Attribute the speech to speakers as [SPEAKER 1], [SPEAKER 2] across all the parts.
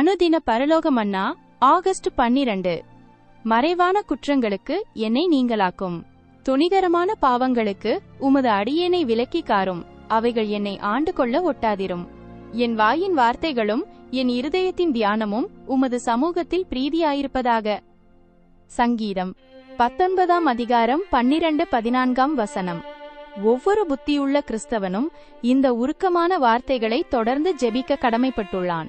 [SPEAKER 1] அனுதின பரலோகமன்னா ஆகஸ்ட் பன்னிரண்டு. மறைவான குற்றங்களுக்கு என்னை நீங்களாக்கும். துணிகரமான பாவங்களுக்கு உமது அடியேனை விலக்கி காரும். அவைகள் என்னை ஆண்டு கொள்ள ஒட்டாதிரும். என் வாயின் வார்த்தைகளும் என் இருதயத்தின் தியானமும் உமது சமூகத்தில் பிரீதியாயிருப்பதாக. சங்கீதம் பத்தொன்பதாம் அதிகாரம் பன்னிரண்டு பதினான்காம் வசனம். ஒவ்வொரு புத்தியுள்ள கிறிஸ்தவனும் இந்த உருக்கமான வார்த்தைகளை தொடர்ந்து ஜெபிக்க கடமைப்பட்டுள்ளான்.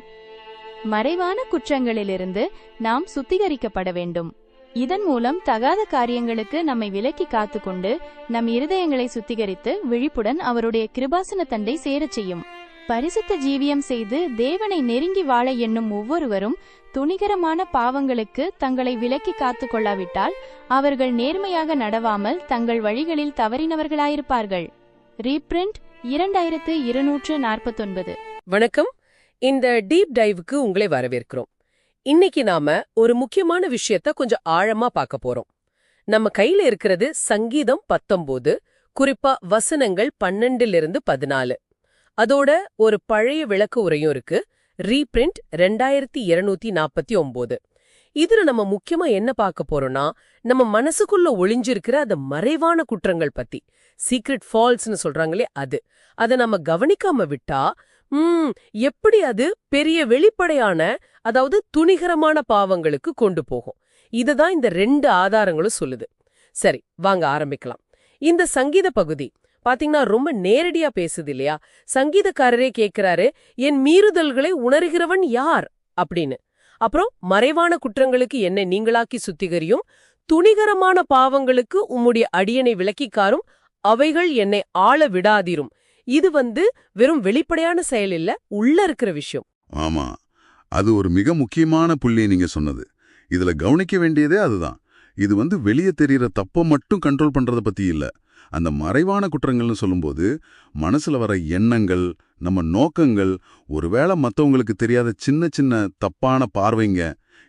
[SPEAKER 1] மறைவான குற்றங்களிலிருந்து நாம் சுத்திகரிக்கப்பட வேண்டும். இதன் மூலம் தகாத காரியங்களுக்கு நம்மை விலக்கி காத்துக்கொண்டு நம் இருதயங்களை சுத்திகரித்து விழிப்புடன் அவருடைய கிருபாசன தண்டை சேரச் செய்யும். பரிசுத்த ஜீவியம் செய்து தேவனை நெருங்கி வாழ எண்ணும் ஒவ்வொருவரும் துணிகரமான பாவங்களுக்கு தங்களை விலக்கி காத்துக் கொள்ளாவிட்டால் அவர்கள் நேர்மையாக நடவாமல் தங்கள் வழிகளில் தவறினவர்களாயிருப்பார்கள். ரீப்ரிண்ட் இரண்டாயிரத்து இருநூற்று நாற்பத்தொன்பது.
[SPEAKER 2] வணக்கம். இந்த டீப் டைவுக்கு உங்களை வரவேற்கிறோம். இன்னைக்கு நாம ஒரு முக்கியமான விஷயத்த கொஞ்சம் ஆழமா பார்க்க போறோம். நம்ம கையில இருக்கிறது சங்கீதம் பத்தொன்பது குறிப்பா வசனங்கள் பன்னெண்டிலிருந்து பதினாலு. அதோட ஒரு பழைய விளக்கு உரையும் இருக்கு. ரீபிரிண்ட் ரெண்டாயிரத்தி இருநூத்தி நாற்பத்தி ஒன்பது இதுல நம்ம முக்கியமா என்ன பார்க்க போறோம்னா நம்ம மனசுக்குள்ள ஒளிஞ்சிருக்கிற அந்த மறைவான குற்றங்கள் பத்தி. சீக்ரெட் ஃபால்ஸ்னு சொல்றாங்களே அது. அதை நம்ம கவனிக்காம விட்டா ம் எப்படி அது பெரிய வெளிப்படையான அதாவது துணிகரமான பாவங்களுக்கு கொண்டு போகும்? இதுதான் இந்த ரெண்டு ஆதாரங்களும் சொல்லுது. சரி வாங்க ஆரம்பிக்கலாம். இந்த சங்கீத பகுதி பாத்தீங்கன்னா ரொம்ப நேரடியா பேசுது இல்லையா? சங்கீதக்காரரே கேக்குறாரு என் மீறுதல்களை உணர்கிறவன் யார்? அப்படின்னு. அப்புறம் மறைவான குற்றங்களுக்கு என்னை நீங்களாக்கி சுத்திகரியும் துணிகரமான பாவங்களுக்கு உம்முடைய அடியனை விளக்கிக்காரும் அவைகள் என்னை ஆள விடாதிரும். இது வந்து வெறும் வெளிப்படையான செயல் இல்ல உள்ள இருக்கிற விஷயம்.
[SPEAKER 3] ஆமா. அது ஒரு மிக முக்கியமான புள்ளி நீங்க சொன்னது. இதுல கவனிக்க வேண்டியதே அதுதான். இது வந்து வெளியே தெரியற தப்ப மட்டும் கண்ட்ரோல் பண்றத பத்தி இல்ல. அந்த மறைவான குற்றங்கள்னு சொல்லும்போது மனசுல வர எண்ணங்கள் நம்ம நோக்கங்கள் ஒருவேளை மத்தவங்களுக்கு தெரியாத சின்ன சின்ன தப்பான பார்வைங்க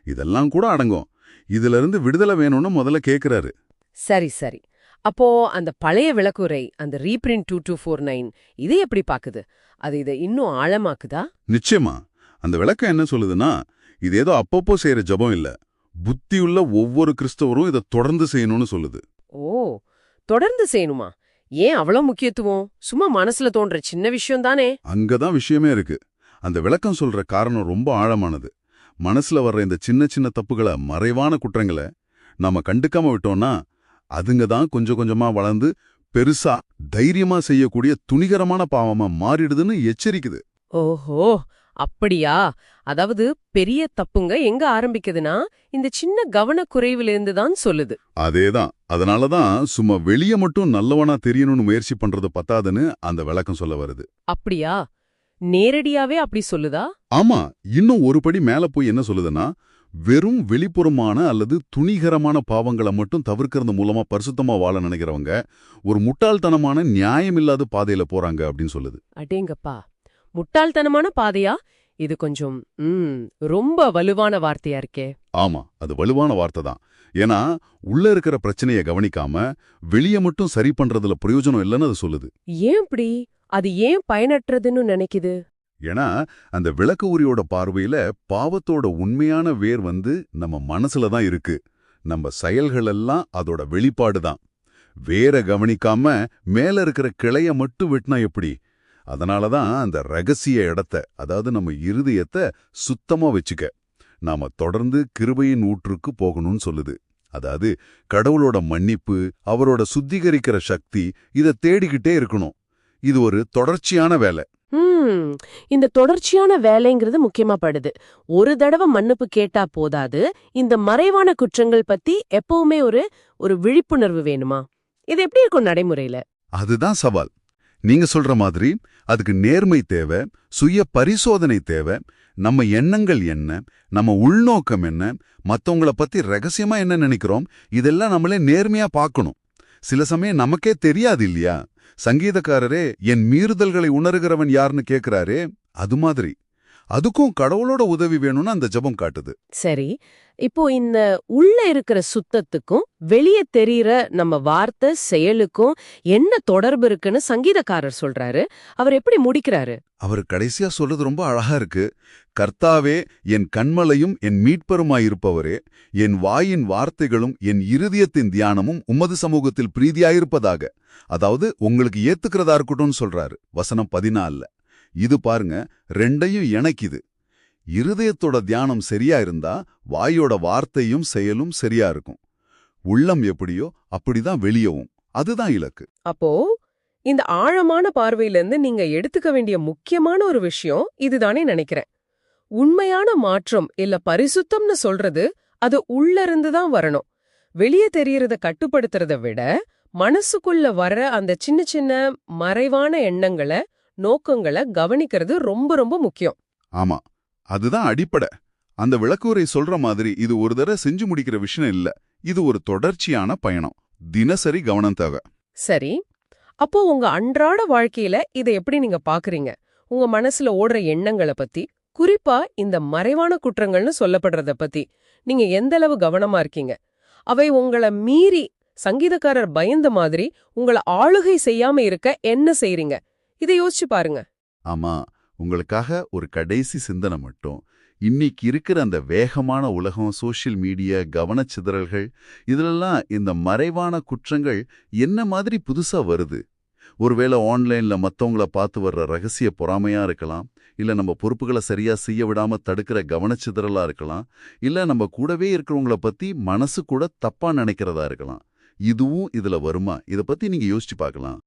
[SPEAKER 3] இதெல்லாம் கூட அடங்கும். இதுல இருந்து விடுதலை வேணும்னு முதல்ல கேக்குறாரு.
[SPEAKER 2] சரி சரி. அப்போ அந்த பழைய விளக்குரை அந்த reprint two two four nine இதை எப்படி பாக்குது? அது இதை இன்னும் ஆழமாக்குதா?
[SPEAKER 3] நிச்சயமா. அந்த விளக்கம் என்ன சொல்லுதுன்னா இது ஏதோ அப்பப்போ செய்யற ஜபம் இல்ல. புத்தியுள்ள ஒவ்வொரு கிறிஸ்தவரும் இதை தொடர்ந்து செய்யணும்னு சொல்லுது.
[SPEAKER 2] ஓ தொடர்ந்து செய்யணுமா? ஏன் அவ்வளவு முக்கியத்துவம்? சும்மா மனசுல தோன்ற சின்ன விஷயம் தானே.
[SPEAKER 3] அங்கதான் விஷயமே இருக்கு. அந்த விளக்கம் சொல்ற காரணம் ரொம்ப ஆழமானது. மனசுல வர்ற இந்த சின்ன சின்ன தப்புகளை மறைவான குற்றங்களை நாம கண்டுக்காம விட்டோம்னா அதுங்க தான் கொஞ்சம் கொஞ்சமா வளர்ந்து பெருசா தைரியமா செய்யக்கூடிய துணிகரமான பாவமா மாறிடுதுன்னு எச்சரிக்குது.
[SPEAKER 2] ஓஹோ அப்படியா? அதாவது பெரிய தப்புங்க எங்க ஆரம்பிக்குதுன்னா இந்த சின்ன கவனக்குறைவிலிருந்து தான் சொல்லுது.
[SPEAKER 3] அதேதான் அதனாலதான் சும்மா வெளிய மட்டும் நல்லவனா தெரியணும்னு முயற்சி பண்றது பத்தாதுன்னு அந்த விளக்கம் சொல்ல வருது.
[SPEAKER 2] அப்படியா? நேரடியாவே அப்படி சொல்லுதா?
[SPEAKER 3] ஆமா இன்னும் ஒரு படி மேல போய் என்ன சொல்லுதுன்னா வெறும் வெளிப்புறமான அல்லது துணிகரமான பாவங்களை மட்டும் தவிர்க்கிறது மூலமா பரிசுத்தமா வாழ நினைக்கிறவங்க ஒரு முட்டாள்தனமான நியாயமில்லாத பாதையில போறாங்க அப்படின்னு சொல்லுது.
[SPEAKER 2] அடேங்கப்பா. முட்டாள்தனமான பாதையா? இது கொஞ்சம் ரொம்ப வலுவான வார்த்தையா இருக்கே.
[SPEAKER 3] ஆமா அது வலுவான வார்த்தை தான். ஏன்னா உள்ள இருக்கிற பிரச்சனையை கவனிக்காம வெளிய மட்டும் சரி பண்றதுல பிரயோஜனம் இல்லைன்னு அது சொல்லுது.
[SPEAKER 2] ஏன் இப்படி? அது ஏன் பயனற்றதுன்னு நினைக்குது?
[SPEAKER 3] ஏன்னா அந்த விளக்கு உரியோட பார்வையில பாவத்தோட உண்மையான வேர் வந்து நம்ம மனசுல தான் இருக்கு. நம்ம செயல்கள் எல்லாம் அதோட வெளிப்பாடு தான். வேற கவனிக்காம மேல இருக்கிற கிளைய மட்டும் வெட்டினா எப்படி? அதனால தான் அந்த ரகசிய இடத்த அதாவது நம்ம இருதயத்தை சுத்தமா வச்சுக்க. நாம தொடர்ந்து கிருபையின் ஊற்றுக்கு போகணும்னு சொல்லுது. அதாவது கடவுளோட மன்னிப்பு அவரோட சுத்திகரிக்கிற சக்தி இதை தேடிக்கிட்டே இருக்கணும். இது ஒரு தொடர்ச்சியான வேலை.
[SPEAKER 2] ம் இந்த தொடர்ச்சியான வேலைங்கிறது முக்கியமா படுது. ஒரு தடவை மன்னிப்பு கேட்டா போதாது. இந்த மறைவான குற்றங்கள் பத்தி எப்பவுமே ஒரு ஒரு விழிப்புணர்வு வேணுமா? இது எப்படி இருக்கும் நடைமுறையில?
[SPEAKER 3] அதுதான் சவால். நீங்க சொல்ற மாதிரி அதுக்கு நேர்மை தேவை சுய பரிசோதனை தேவை நம்ம எண்ணங்கள் என்ன நம்ம உள்நோக்கம் என்ன மத்தவங்கள பத்தி ரகசியமா என்ன நினைக்கிறோம் இதெல்லாம் நம்மளே நேர்மையா பார்க்கணும். சில சமயம் நமக்கே தெரியாது இல்லையா? சங்கீதக்காரரே என் மீறுதல்களை உணர்கிறவன் யாருன்னு கேக்குறாரே அது மாதிரி. அதுக்கும் கடவுளோட உதவி வேணும்னு அந்த ஜெபம் காட்டுது.
[SPEAKER 2] சரி இப்போ இந்த உள்ள இருக்கிற சுத்தத்துக்கும் வெளியே தெரியற நம்ம வார்த்தை செயலுக்கும் என்ன தொடர்பு இருக்குன்னு சங்கீதக்காரர் சொல்றாரு. அவர் எப்படி முடிக்கிறாரு?
[SPEAKER 3] அவர் கடைசியா சொல்றது ரொம்ப அழகா இருக்கு. கர்த்தாவே என் கண்மலையும் என் மீட்பருமாயிருப்பவரே என் வாயின் வார்த்தைகளும் என் இருதயத்தின் தியானமும் உமது சமூகத்தில் பிரீதியாயிருப்பதாக. அதாவது உங்களுக்கு ஏத்துக்கிறதா இருக்கட்டும்னு சொல்றாரு. வசனம் பதினால்ல. இது பாருங்க ரெண்டையும் இணைக்குது. இருதயத்தோட தியானம் சரியா இருந்தா வாயோட வார்த்தையும் செயலும் சரியா இருக்கும். உள்ளம் எப்படியோ அப்படிதான் வெளியவும். அதுதான் இலக்கு.
[SPEAKER 2] அப்போ இந்த ஆழமான பார்வையில இருந்து நீங்க எடுத்துக்க வேண்டிய முக்கியமான ஒரு விஷயம் இதுதானே நினைக்கிறேன். உண்மையான மாற்றம் இல்ல பரிசுத்தம்னு சொல்றது அது உள்ள இருந்து தான் வரணும். வெளியே தெரியறத கட்டுப்படுத்துறத விட மனசுக்குள்ள வர அந்த சின்ன சின்ன மறைவான எண்ணங்களை நோக்கங்களை கவனிக்கிறது ரொம்ப ரொம்ப முக்கியம்.
[SPEAKER 3] ஆமா. அதுதான் அடிப்படை. அந்த விளக்குரை சொல்ற மாதிரி இது ஒரு தடவை செஞ்சு முடிக்கிற விஷயம் இல்ல. இது ஒரு தொடர்ச்சியான பயணம். தினசரி கவனம் தேவை.
[SPEAKER 2] சரி. அப்போ உங்க அன்றாட வாழ்க்கையில இதை எப்படி நீங்க பாக்குறீங்க? உங்க மனசுல ஓடுற எண்ணங்களை பத்தி குறிப்பா இந்த மறைவான குற்றங்கள்னு சொல்லப்படுறத பத்தி நீங்க எந்த அளவு கவனமா இருக்கீங்க? அவை உங்கள மீறி சங்கீதக்காரர் பயந்த மாதிரி உங்கள ஆளுகை செய்யாம இருக்க என்ன செய்றீங்க? இதை யோசிச்சு பாருங்க.
[SPEAKER 3] ஆமா உங்களுக்காக ஒரு கடைசி சிந்தனை மட்டும். இன்னைக்கு இருக்கிற அந்த வேகமான உலகம் சோஷியல் மீடியா கவனச்சிதறல்கள் இதிலெல்லாம் இந்த மறைவான குற்றங்கள் என்ன மாதிரி புதுசா வருது? ஒருவேளை ஆன்லைன்ல மத்தவங்கள பார்த்து வர்ற ரகசிய பொறாமையா இருக்கலாம் இல்ல நம்ம பொறுப்புகளை சரியா செய்ய விடாம தடுக்கிற கவனச்சிதறலா இருக்கலாம் இல்ல நம்ம கூடவே இருக்கிறவங்கள பத்தி மனசு கூட தப்பா நினைக்கிறதா இருக்கலாம். இதுவும் இதுல வருமா? இத பத்தி நீங்க யோசிச்சு பார்க்கலாம்.